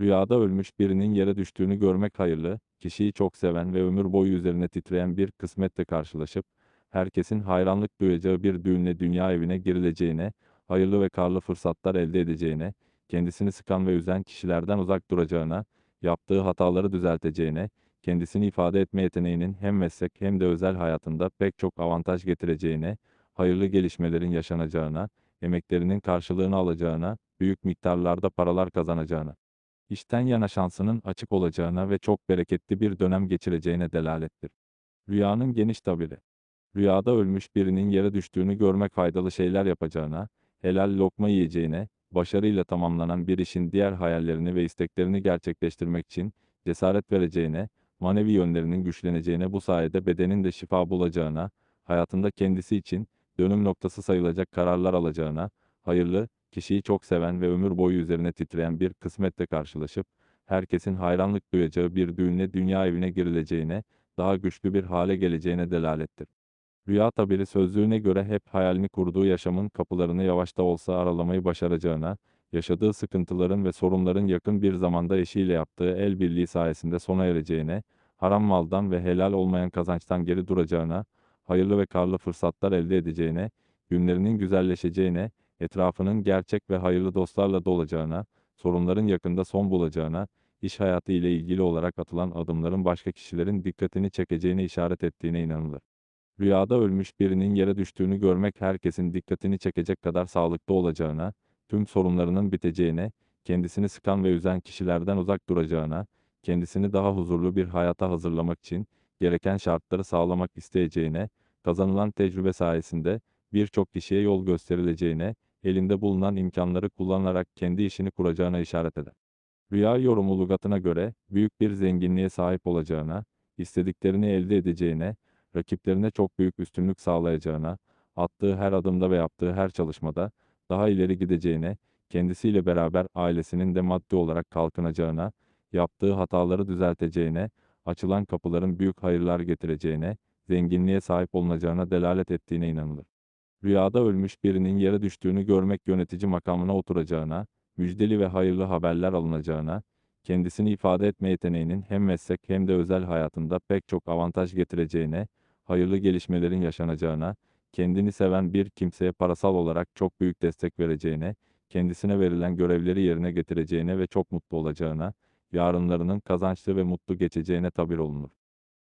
Rüyada ölmüş birinin yere düştüğünü görmek hayırlı, kişiyi çok seven ve ömür boyu üzerine titreyen bir kısmetle karşılaşıp, herkesin hayranlık duyacağı bir düğünle dünya evine girileceğine, hayırlı ve karlı fırsatlar elde edeceğine, kendisini sıkan ve üzen kişilerden uzak duracağına, yaptığı hataları düzelteceğine, kendisini ifade etme yeteneğinin hem meslek hem de özel hayatında pek çok avantaj getireceğine, hayırlı gelişmelerin yaşanacağına, emeklerinin karşılığını alacağına, büyük miktarlarda paralar kazanacağına, işten yana şansının açık olacağına ve çok bereketli bir dönem geçireceğine delalettir. Rüyanın geniş tabiri. Rüyada ölmüş birinin yere düştüğünü görmek faydalı şeyler yapacağına, helal lokma yiyeceğine, başarıyla tamamlanan bir işin diğer hayallerini ve isteklerini gerçekleştirmek için cesaret vereceğine, manevi yönlerinin güçleneceğine bu sayede bedenin de şifa bulacağına, hayatında kendisi için dönüm noktası sayılacak kararlar alacağına, hayırlı, kişiyi çok seven ve ömür boyu üzerine titreyen bir kısmetle karşılaşıp, herkesin hayranlık duyacağı bir düğünle dünya evine girileceğine, daha güçlü bir hale geleceğine delalettir. Rüya tabiri sözlüğüne göre hep hayalini kurduğu yaşamın kapılarını yavaş da olsa aralamayı başaracağına, yaşadığı sıkıntıların ve sorunların yakın bir zamanda eşiyle yaptığı el birliği sayesinde sona ereceğine, haram maldan ve helal olmayan kazançtan geri duracağına, hayırlı ve karlı fırsatlar elde edeceğine, günlerinin güzelleşeceğine, etrafının gerçek ve hayırlı dostlarla dolacağına, sorunların yakında son bulacağına, iş hayatı ile ilgili olarak atılan adımların başka kişilerin dikkatini çekeceğine işaret ettiğine inanılır. Rüyada ölmüş birinin yere düştüğünü görmek herkesin dikkatini çekecek kadar sağlıklı olacağına, tüm sorunlarının biteceğine, kendisini sıkan ve üzen kişilerden uzak duracağına, kendisini daha huzurlu bir hayata hazırlamak için gereken şartları sağlamak isteyeceğine, kazanılan tecrübe sayesinde birçok kişiye yol gösterileceğine, elinde bulunan imkanları kullanarak kendi işini kuracağına işaret eder. Rüya yorumu lügatına göre büyük bir zenginliğe sahip olacağına, istediklerini elde edeceğine, rakiplerine çok büyük üstünlük sağlayacağına, attığı her adımda ve yaptığı her çalışmada daha ileri gideceğine, kendisiyle beraber ailesinin de maddi olarak kalkınacağına, yaptığı hataları düzelteceğine, açılan kapıların büyük hayırlar getireceğine, zenginliğe sahip olunacağına delalet ettiğine inanılır. Rüyada ölmüş birinin yere düştüğünü görmek yönetici makamına oturacağına, müjdeli ve hayırlı haberler alınacağına, kendisini ifade etme yeteneğinin hem meslek hem de özel hayatında pek çok avantaj getireceğine, hayırlı gelişmelerin yaşanacağına, kendini seven bir kimseye parasal olarak çok büyük destek vereceğine, kendisine verilen görevleri yerine getireceğine ve çok mutlu olacağına, yarınlarının kazançlı ve mutlu geçeceğine tabir olunur.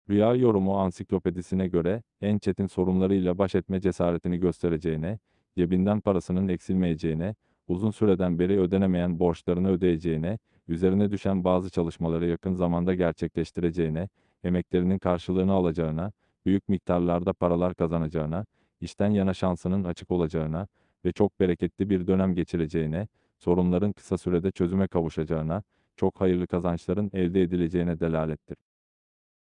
Rüya yorumu ansiklopedisine göre, en çetin sorunlarıyla baş etme cesaretini göstereceğine, cebinden parasının eksilmeyeceğine, uzun süreden beri ödenemeyen borçlarını ödeyeceğine, üzerine düşen bazı çalışmaları yakın zamanda gerçekleştireceğine, emeklerinin karşılığını alacağına, büyük miktarlarda paralar kazanacağına, işten yana şansının açık olacağına ve çok bereketli bir dönem geçireceğine, sorunların kısa sürede çözüme kavuşacağına, çok hayırlı kazançların elde edileceğine delalettir.